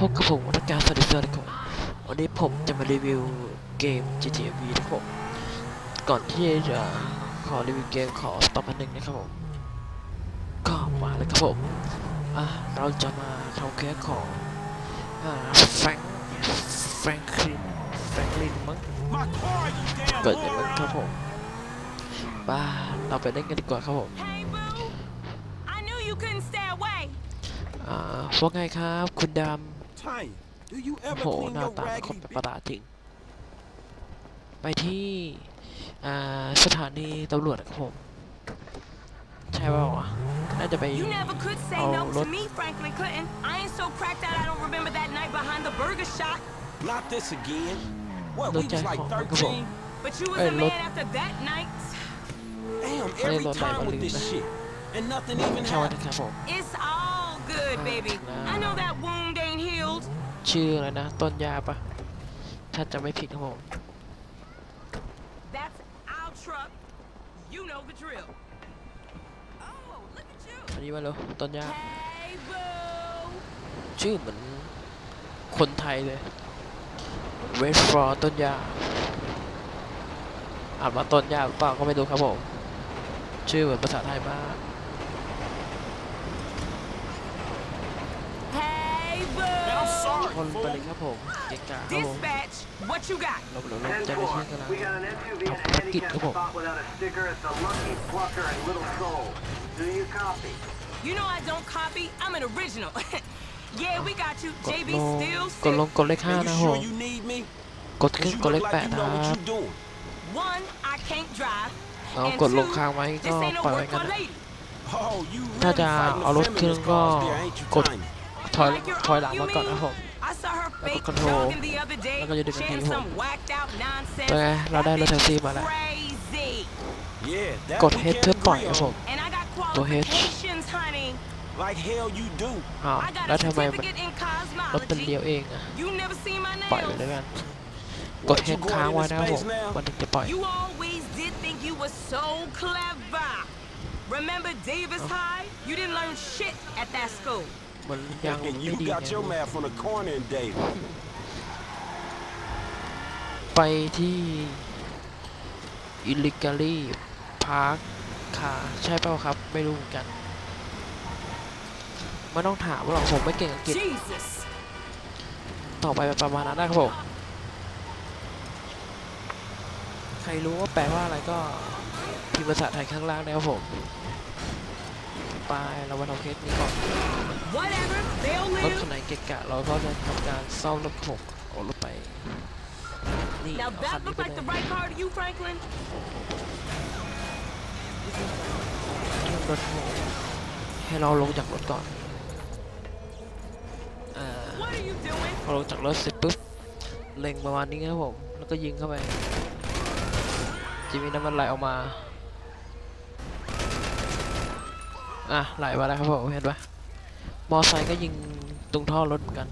พบกับผมนักการสวัสดีสวัสดีครับวันนี้ผมจะมารีวิวเกม GTA V นะครับผมก่อนที่จะขอรีวิวเกมขอสต็อปอันหนึ่งนะครับผมก็มาเลยครับผมอะเราจะมาทำแค่ของอ่าแฟรงค์แฟรงคลินแฟรงคลินมั้ง My car, you damn เกิดอย่างนั้น whore! ครับผมบ้าเราไปเล่นกันดีกว่าครับผม Hey, boo! I knew you couldn't stay away. อ่าว่าไงครับ คุณด Tanya, do you ำ ever โห clean หน้า your ตาเป็นคน raggedy ประหลาดจริง ไปที่ อ่า สถานีตำรวจครับผม ใช่เปล่าวะน่าจะไป You never could say Oh, no look. to me, Franklin Clinton. I ain't so cracked out I don't remember that night behind the burger shop. Not this again. What, Look we was at like Hong Kong. 13? But you was Hey, a look. man after that night. Damn, Hey, every look, time like, with look, this look. shit. And nothing even ช่างมัน happened. นะครับผม It's all good, Oh, baby. nah. I know that wound ain't healed. ชื่ออะไรนะ ต้นยาปะถ้าจะไม่ผิดครับผม That's our truck. You know the drill. Oh, look at you. อันนี้มาเร็วต้นยา Hey, boo! ชื่อเหมือนคนไทยเลย Wait for ต้นยาอ่านว่าต้นยาหรือเปล่าก็ไม่รู้ครับผม ชื่อเหมือนภาษาไทยมาก Hey, boo! Man, I'm sorry, คนไป fool. เลยครับผมเก่งกาครับผม Dispatch, what you got? เราเราเราจะไม่ใช่กันแล้ว We got an SUV and ทำภารกิจ handicap ครับผม spot without a sticker. It's the Lucky Plucker and Little Soul. Do you copy? You know I don't copy. I'm an original. yeah, we got you. กด JB ลง still กดลง sick. กดเลขห้า Man, you นะผ sure ม you need me? กดขึ้น Cause you กดเลข look แป like ด you นะ know ค what รับ you doing. One, I can't drive. เอา And กดลง two, ค้างไว้ this ก็ ain't no ปล่อยไว้ work กัน for a นะ lady. Oh, you ถ้า really จะ fighting เอา the รถขึ้น feminist ก็ cause there, ain't you, กด Tanya? ถอย Like your ถอยหลัง aunt, you มาก่อนนะ mean? ผม I saw her Like a fake control. jogging the other day, Like a different sharing thing, some whacked out nonsense. เป็นไงเราได้รถแท็กซี่มา That แล้ว bitch crazy. Yeah, that กด we H can เพื่อปล่อย agree ครับผม on. And I got Go ahead. qualifications, honey. Like hell you do. อ้าว I got แล้ว a ทำไมมัน certificate in รถเป็นเดียว cosmology. เองอะ You never seen my ปล่อยไป nails. แล้วกันกด What, เฮ you ด going ค้างไว้ into นะครับผม space now? มันถึงจะปล่อย You always did think you were so clever. Remember Davis Oh. High? You didn't learn shit at that school. มันยังไม่ And ดี you ไง got your math on the corner in David. ไปที่อิลิกาลีพาร์คคาใช่เปล่าครับ ไม่รู้เหมือนกันไม่ต้องถามหรอกผมไม่เก่งอังกฤษ Jesus. ต่อไปประมาณนั้นนะครับผม ใครรู้ว่าแปลว่าอะไรก็พิมพ์ภาษาไทยข้างล่างนะครับผม ไปเรามาทำเคสนี้ก่อน Whatever. They'll รถ live. คันไหนเกะกะเราก็จะทำการซ่อมรถผมเอารถไปนี่ Now เอาคัน that นี้ looked ไป like เล the ย right car to you, Franklin. รถผมให้เราลงจากรถก่อนอ่า What are you doing? พอลงจากรถเสร็จปุ๊บเล็งประมาณนี้ครับผม แล้วก็ยิงเข้าไปจะมีน้ำมันไหลออกมา อะไหลมาแล้วครับผมเห็นปะ มอไซค์ก็ยิงตรงท่อรถเหมือนกัน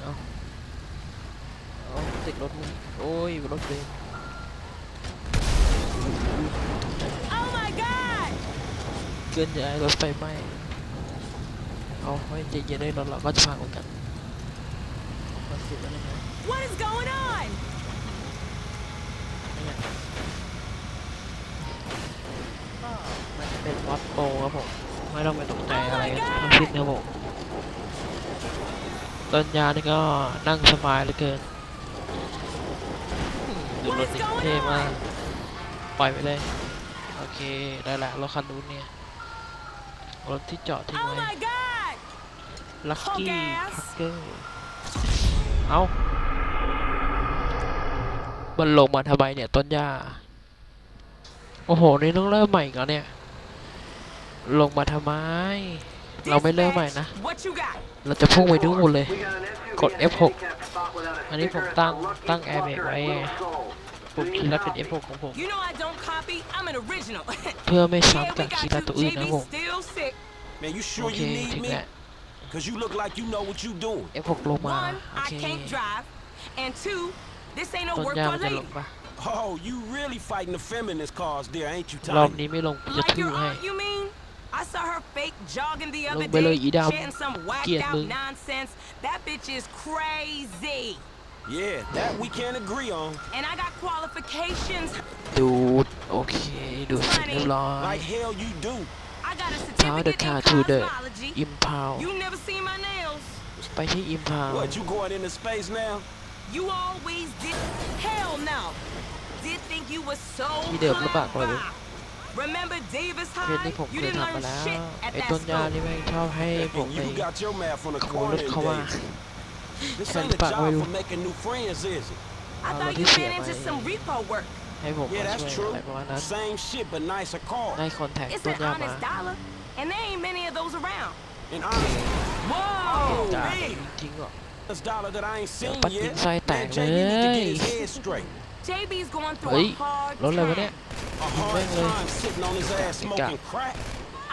เอาเอาติดรถมึงโอ้ยรถเลย Oh my God! เกินใหญ่รถไฟไหม้เอาไว้ใจเย็นได้รถเราก็จะพังเหมือนกันมันสุดแล้วนะ What is going on? เนี่ยก็ มันจะเป็นมอสโปรครับผม ไม่ต้องไปตกใจอะไรทั้งสิ้นครับผมต้นยานี่ก็นั่งสบายเหลือเกินอืมดูรถดิเท่มาก ปล่อยไปเลย โอเค ได้ละรถคันนู้นเนี่ยรถที่จอดทิ้ง Oh ไว้ my God! ลัคกี้ Punk ass พักเกอร์เอามันลงมาทำไมเนี่ยต้นหญ้า โอ้โห นี่ต้องเริ่มใหม่อีก่อนเนี่ย ลงมาทำไม เราไม่เริ่มใหม่นะ Dispatch, What you got? เราจะพุ่งไปดูนเลย We got an SUV Code and F6 handicap spot without a อันนี้ผม sticker. It's ตั้ง the Lucky ตั้งแอร์เบรก Plucker ไว้ and ไง Little Soul. ผม Do คิด you ว่าเป็น copy? F6 ของผม You know I don't copy. I'm an original. เพื่อไม่ yeah, ซ้ำ we กับ got คี you. ตาตัวอื่นนะ JB ผม still sick. Man, you โอ sure เค you need ถึง me? แล้ว Cause you look like you know what you doing. F6 ลงมา One, โอ I เค can't drive, and two, this ain't no ต้น work หญ้า for มัน a จะล lady. งปะ Oh, you really fighting the feminist cause there, ain't you, รอบ Tanya? นี้ไม่ลงจะ Like ทื่ your อให้ aunt, you mean? fake jogging the Lung other bê lơ day, ý đâm. chanting some whacked Kiệt out mừng. nonsense. That bitch is crazy. Yeah, that we can't agree on. And I got qualifications. ดูด โอเค ดูดเสร็จเรียบร้อย Like hell you do. I got a How the certificate car in to the cosmology. อิมพาว You never seen my nails. ไปที่อิมพาว What, you going into space now? You always did. Hell no. Did think you was so ที่เดิมหรือเปล่าก็ไม่รู้ clever. Remember Davis เพื่อน High? ที่ผม You เคย didn't ทำมา learn แล้ว shit at ไอ้ that ต้นยา school. นี่แม่งชอบให้ผม And ไป you got your math on the ขโมยร corner ถ and เขามา Davis. This Kan ain't a pak job oil. for making new friends, is it? I Kalau thought dia you siap ran into main. some repo work. ให้ผม Yeah, มา that's ช่วย true. อะไรประมาณนั้น Same shit, but nicer car. ได้คอนแทค It's ต้น an ยามา honest dollar, and there ain't many of those around. And honestly, Whoa! จ่า man. ทิ้งเหรอ This dollar that I ain't seen Dapat yet. inside Man, tag JB need to get his เลย head straight. JB's going through เฮ้ย a hard รถอะไรวะ time. เนี่ย A hard Bang lên. time sitting on his ass smoking crack.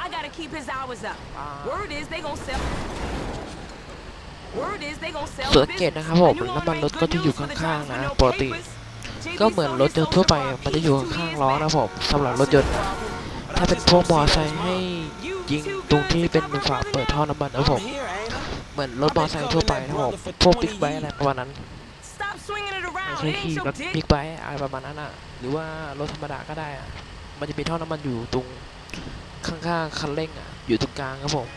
I gotta keep his hours up. Ah. Word is they gon' sell. Word is they gon' sell สังเกต business. นะครับผม And you น้ำมัน wanna รถ make ก็ good จะอยู่ news for the ข้าง jobs ๆ with นะ no ปกติ papers? JB ก็เหมือน sold รถ his ยนต์ soul ทั่ว to ไป RP มันจะอยู่ two ข้าง years ๆล้อ later. นะผมสำหรับรถยนต์นะ But ถ้า I เป็น just พวก don't มอ see ไซ that ค์ as ให้ mine. ยิงตรงที่เป็นฝาเปิดท่อน้ำมันนะผม I'm here, ain't I? เหมือนรถมอไซค์ทั่วไปนะผมพวกบิ๊กไบค์อะไรประมาณนั้น Stop swinging it ไม่ around. ใช่ It ain't ขี่ your รถ dick. บิ๊กไบค์อะไรประมาณนั้นอะ หรือว่ารถธรรมดาก็ได้อะ มันจะมีท่อน้ำมันอยู่ตรงข้างๆคันเร่งอะ อยู่ตรงกลางครับผม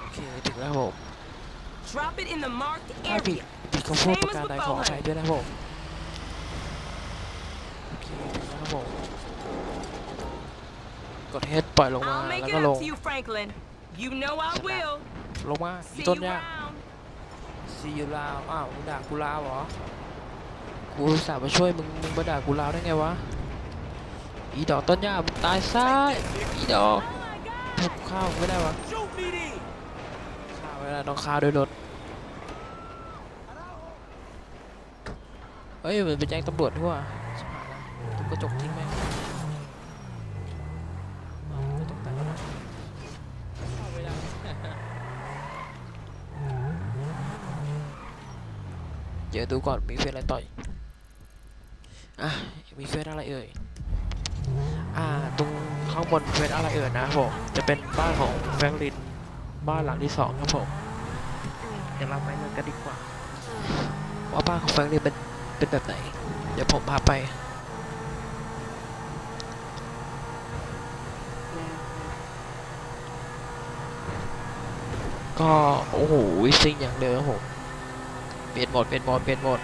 โอเคถึงแล้วครับผม Drop it in the marked ถ้าผิด area. ผิดคำพูดประการใดขออภัยด้วยนะครับผมโอเคถึงแล้วครับผม กดเฮดปล่อยลงมา I'll make แล้ว it ก็ล up ง to you, Franklin. You know I Shut up. will. ลงมาอี See ต้น you ยา round. ซียูลาวอ้าวมึงด่ากูลาวเหรอ กูอุตสาห์มาช่วยมึง มึงมาด่ากูลาวได้ไงวะ อีดอกต้นหญ้ามึงตายซะอีดอกถูกข้าวไม่ได้วะ Shoot me then. ข้าวไม่ได้ต้องข้าวด้วยรถ เฮ้ยมันไปแจ้งตำรวจทั่วชิบหายละทุบกระจกทิ้งแม่งอ้าวไม่ต้องแต่งแล้วนะเข้าไม่ได้ เดี๋ยวดูก่อนมีเฟซอะไรต่อยอะมีเฟซอะไรเอ่ยอ่าตรงข้างบนเฟซอะไรเอ่ยนะผมจะเป็นบ้านของแฟรงลินบ้านหลังที่สองครับผมเดี๋ยวเราไปเลยกันดีกว่า ว่าบ้านของแฟรงลินเป็นเป็นแบบไหน เดี๋ยวผมพาไปก็โอ้โหซิ่งอย่างเดิมครับผม เปลี่ยนโหมดเปลี่ยนโหมดเปลี่ยนโหมด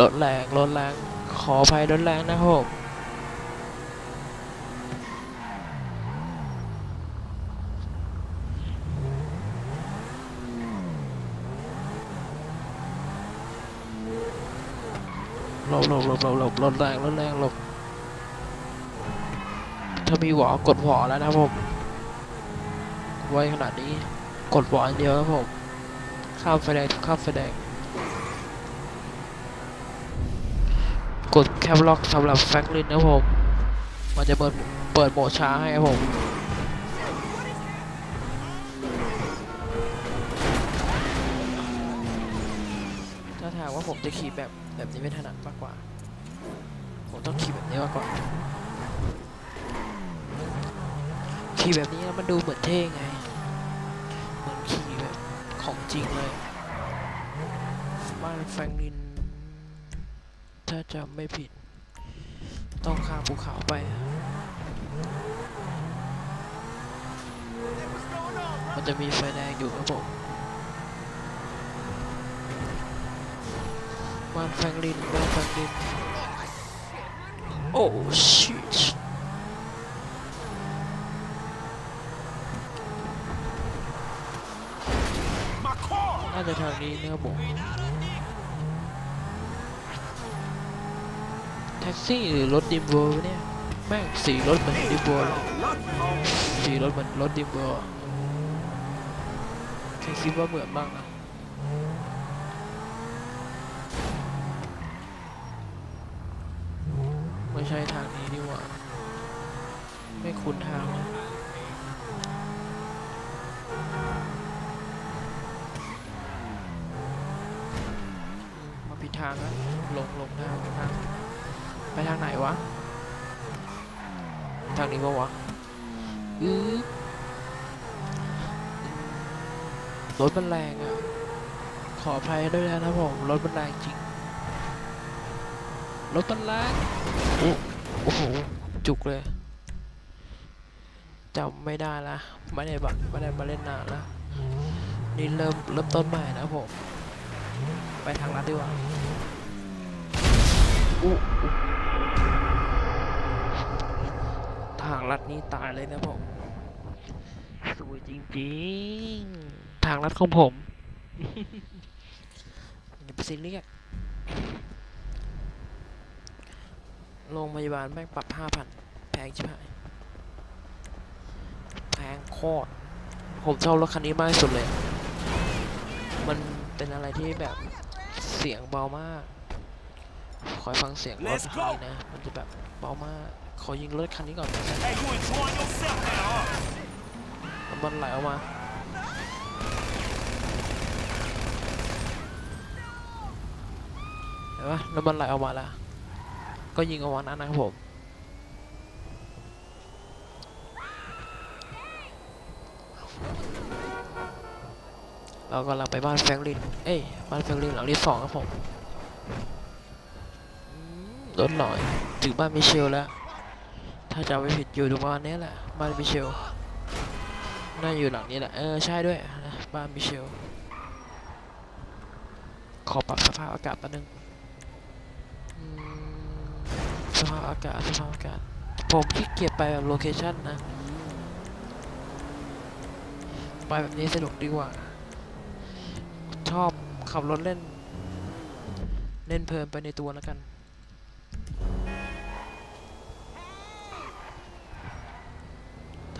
รถแรงรถแรงขออภัยรถแรงนะครับผมหลบหลบหลบหลบหลบรถแรงรถแรงหลบถ้ามีหวอกดหวอแล้วนะครับผม ไว้ขนาดนี้ กดหวออย่างเดียวครับผมข้ามไฟแดงข้ามไฟแดง กดแคปล็อกสำหรับแฟกลินนะผมมันจะเปิดเปิดโหมดช้าให้ครับผมถ้าถามว่าผมจะขี่แบบแบบนี้ไม่ถนัดมากกว่า ผมต้องขี่แบบนี้มากกว่าขี่แบบนี้แล้วมันดูเหมือนเท่ไง เหมือนขี่แบบ ของจริงเลย บ้านแฟงลิน ถ้าจำไม่ผิด ต้องข้ามภูเขาไป มันจะมีไฟแดงอยู่ครับผมบ้านแฟงลินบ้านแฟงลิน โอ้ชิต My car. น่า จะทางนี้นะครับผมแท็กซี่หรือรถดิมเวอร์เนี่ยแม่งสีรถเหมือนดิมเวอร์เลยสีรถเหมือนรถดิมเวอร์ใครคิดว่าเหมือนบ้างนะไม่ใช่ทางนี้นี่หว่า ไม่คุ้นทางเลย ทางนะลงลงทางลงทางไปทางไหนวะ ทางนี้ปะวะอือรถมันแรงอะ ขออภัยด้วยนะครับผม รถมันแรงจริง รถมันแรงโอ้โอ้โห จุกเลยจำไม่ได้ละไม่ได้บัไม่ได้มาเล่นนานแล้วนี่เริ่มเริ่มต้นใหม่นะครับผม ไปทางลัดดีกว่า อู้ทางลัดนี้ตายเลยนะผมสวยจริงๆ ทางลัดของผมอย่าไปซีเรียสโรงพยาบาลแม่งปรับห้าพันแพงใชิบหายแพงโคตร ผมชอบรถคันนี้มากที่สุดเลย มันเป็นอะไรที่แบบเสียงเบามาก คอยฟังเสียงรถ Let's คัน go นี้นะ มันจะแบบเบามากขอยิงรถคันนี้ก่อน Hey, you enjoying yourself now, huh? น้ำมันไหลออกมาเห็นปะน้ำมันไหลออกมาแล้วก็ยิงออกมานั้นนะครับผมเรากำลังไปบ้านแฟรงลิน เอ้ย บ้านแฟรงลินหลังที่สองครับผมอืม รถหน่อย ถึงบ้านมิเชลแล้ว ถ้าจำไม่ผิดอยู่ตรงบ้านนี้แหละ บ้านมิเชล น่าอยู่หลังนี้แหละ เออ ใช่ด้วยนะบ้านมิเชล ขอปรับสภาพอากาศแป๊บนึงสภาพอากาศสภาพอากาศ ผมขี้เกียจไปแบบโลเคชั่นนะ ไปแบบนี้สนุกดีกว่า ชอบขับรถเล่น เล่นเพลินไปในตัวแล้วกัน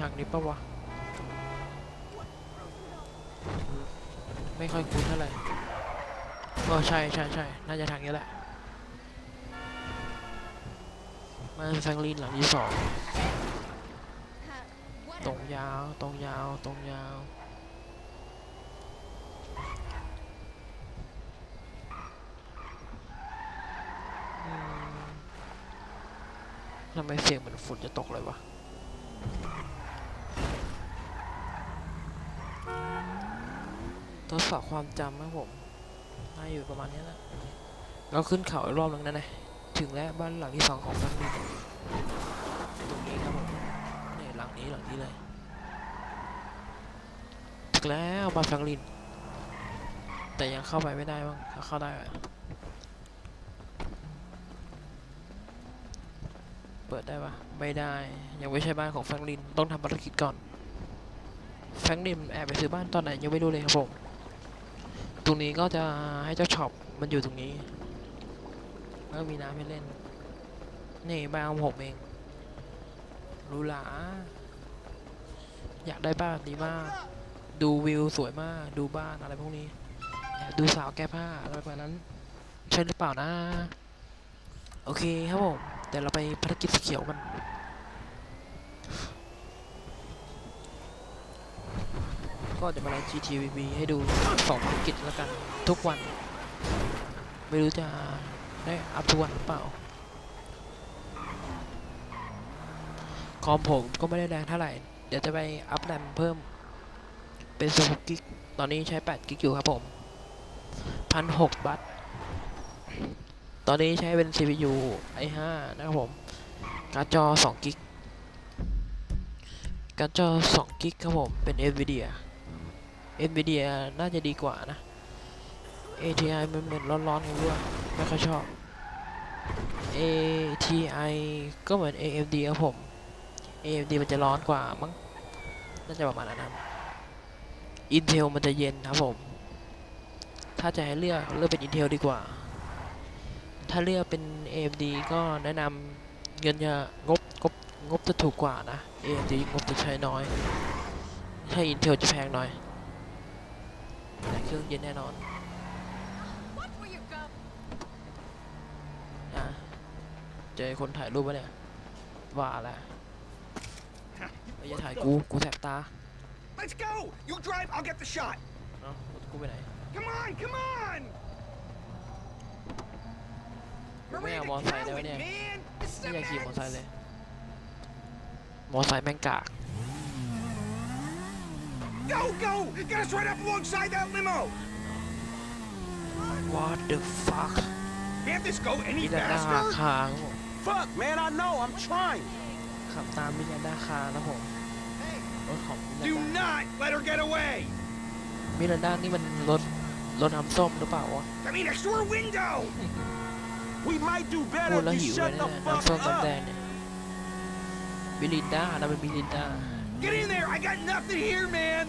ทางนี้ปะวะ ไม่ค่อยคุ้นเท่าไหร่ก็ใช่ใช่ใช่น่าจะทางนี้แหละ มาแฟงลินหลังที่สอง ตรงยาว ตรงยาว ตรงยาวทำไมเสียงเหมือนฝนจะตกเลยวะ ทดสอบความจำครับผมน่าอยู่ประมาณนี้แหละเราขึ้นเขาอีกรอบหนึงนะนะถึงแล้วบ้านหลังที่สองของฟังนี้ตรงนี้ครับผมนี่หลังนี้หลังนี้เลยถึงแล้วบ้านแฟรงลิน แต่ยังเข้าไปไม่ได้บ้างถ้าเข้าได้เปิดได้ปะไม่ได้ ยังไม่ใช่บ้านของแฟรงลิน ต้องทำภารกิจก่อน แฟรงลินแอบไปซื้อบ้านตอนไหนยังไม่รู้เลยครับผม ตรงนี้ก็จะให้เจ้าช็อปมันอยู่ตรงนี้ แล้วก็มีน้ำให้เล่น นี่บ้านของผมเองรูหราอยากได้บ้านแบบนี้มาก ดูวิวสวยมาก ดูบ้านอะไรพวกนี้ ดูสาวแก้ผ้าอะไรแบบนั้น ใช่หรือเปล่านะ โอเคครับผมเดี๋ยวเราไปภารกิจสีเขียวกัน ก็จะมาไลฟ์ GTVB ให้ดูสองภารกิจแล้วกันทุกวัน ไม่รู้จะได้อัพทุกวันหรือเปล่า คอมผมก็ไม่ได้แรงเท่าไหร่ เดี๋ยวจะไปอัพแรมเพิ่ม เป็น16กิก ตอนนี้ใช้8กิกอยู่ครับผมพันหกบัตตอนนี้ใช้เป็น CPU i5 นะครับผม การ์ดจอ2กิกการ์ดจอ2กิกครับผม เป็น NVIDIA NVIDIA น่าจะดีกว่านะ ATI มันเหมือนร้อนๆกันด้วยไม่ค่อยชอบ ATI ก็เหมือน AMD ครับผม AMD มันจะร้อนกว่ามั้งน่าจะประมาณนั้นครับ Intel มันจะเย็นครับผม ถ้าจะให้เลือกเลือกเป็น Intel ดีกว่า ถ้าเลือกเป็น AMD ก็แนะนำเงินจะงบงบงบจะถูกกว่านะ AMD งบจะใช้น้อย ถ้า Intel จะแพงหน่อย เครื่องเย็นแน่นอน Watch where you go. อะเจอคนถ่ายรูปปะเนี่ย ว่าแล้วไม่จะถ่ายกู กูแสบตา Let's go! You drive, I'll get the shot. เอ้ารถกูไปไหน Come on, come on! ไม่เอามอไซค์ได้ไหมเนี่ย man. This is ไม่ a อยากขี่มอไซค์ mess. เลย มอไซค์แม่งกาก Go, go! Get us right up alongside that limo. What the fuck Can't this go มิ any รันดา faster? คางผม Fuck, man, I know. I'm trying. ขับตามมิรันดาคางนะผมรถของมิ Do รันดา not let her get away. มิรันดานี่มันรถรถน้ำส้มหรือเปล่าวะ I mean, next to her window. We might do พู better ดแล้ว if หิ you วเลย shut นะ the เนี่ย fuck น้ำส้มน้ำแด up. งเนี่ยมิรินดานะเป็นมิรินดา Get in there. I got nothing here, man.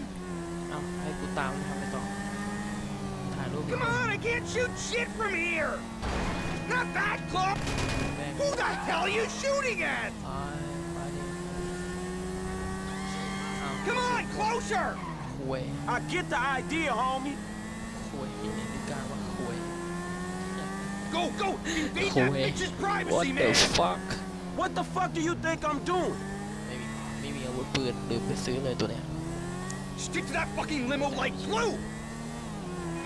เอ้าให้กูตามไปทำไปต่อ ถ่ายรูป Come on, I can't shoot shit from here. Not that close. แม่ง Who the hell are you shooting at? ไปไปดิเอ้า Come on, closer. คุย I get the idea, homie. คุยนี่นี่กลางว่าคุย Go, go. Invade that Cool. bitch's What privacy, the man. fuck What the fuck do you think I'm doing? ไม่มีไม่มีอาวุธปืนลืมไปซื้อเลยตัวเนี้ย Stick to that fucking limo like glue.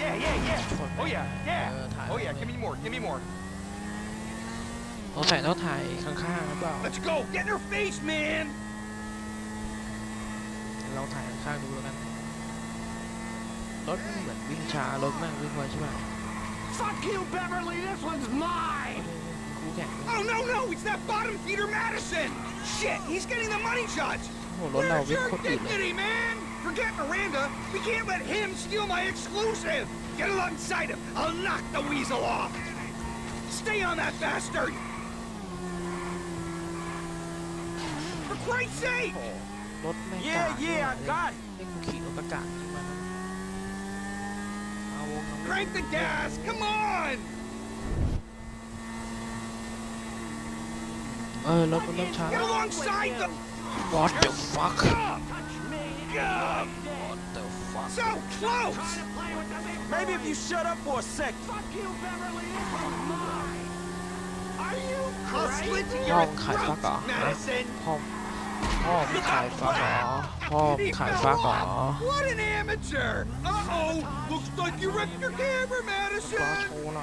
Yeah, yeah, yeah. Oh yeah, yeah. Oh yeah, give me more, give me more. เราใส่ต้องถ่ายข้างๆหรือเปล่า Let's go. Get in her face, man. ลองถ่ายข้างๆดูแล้วกัน รถเหมือนวิ่งช้ารถมากวิ่งไวใช่ไหม Fuck you, Beverly. This one's mine. คู่แข่ง Oh no, no, it's that bottom feeder Madison. Shit, he's getting the money shots. โอ้โหรถเรา Where's วิ่ง your โคตรอื่นเลย dignity, man? Forget Miranda. We can't let him steal my exclusive. Get alongside him. I'll knock the weasel off. Stay on that bastard. For Christ's sake. โอ้โหรถแม่งกาก Yeah, yeah, I got it. นี่กูขี่รถ เออรถมันเริ่มช้า Get alongside the. What the fuck Gum. Gum. What the fuck So close. Maybe if you shut up for a sec. I'll slit Không, your khải throat, phát à? Madison. พ่อพ่อมึงขายฟักเหรอพ่อมึง He ขาย fell ฟักเหรอ off. What an amateur! Uh-oh! Looks like you wrecked your camera, Madison!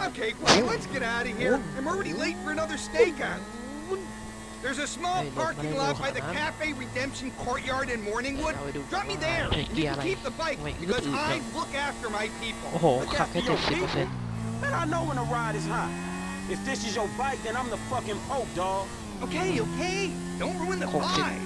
Okay, well, let's get out of here. I'm already late for another stakeout. There's a small Hey, look, parking man, lot look, by the man. Cafe Redemption Courtyard in Morningwood. Hey, now we do- Drop me there. Hey, and You yeah, can like- keep the bike wait, because look, I look. look after my โอ้โห people. ขับแค่เจ็ดสิบเปอร์เซ็นต์ Man, I know when a ride is hot. If this is your bike, then I'm the fucking Pope, dog. Okay, okay. Don't ruin the Không chịu. vibe.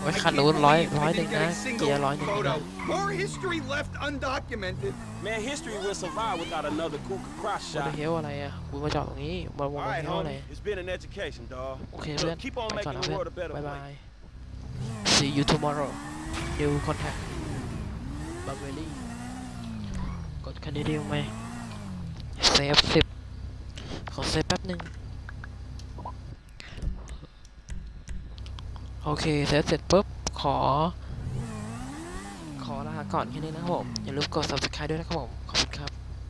ไว้ I คัน can't นู้นร้อย believe ร้อย I หนึ่ง didn't นะ get a single เกียร์ร้อยหนึ่งนะ photo. More history left undocumented. Man, history will survive without another Kuka cross วอ shot. เทลอะไรอะกูมาจอดตรงนี้มาวง All วอ right, เทลอะไร homie. It's been an education, dog. โอเคเพื่อน Look, keep on ไปก่อน making นะ the เพื่อน world a better บายบาย place. see you tomorrow new contact บัเบอรี่กดคันดิวไหมเซฟสิบขอเซฟแป๊บหนึ่ง โอเคเซตเสร็จปุ๊บ ขอ ขอลาก่อนแค่นี้นะครับผม อย่าลืมกด subscribe ด้วยนะครับผม ขอบคุณครับ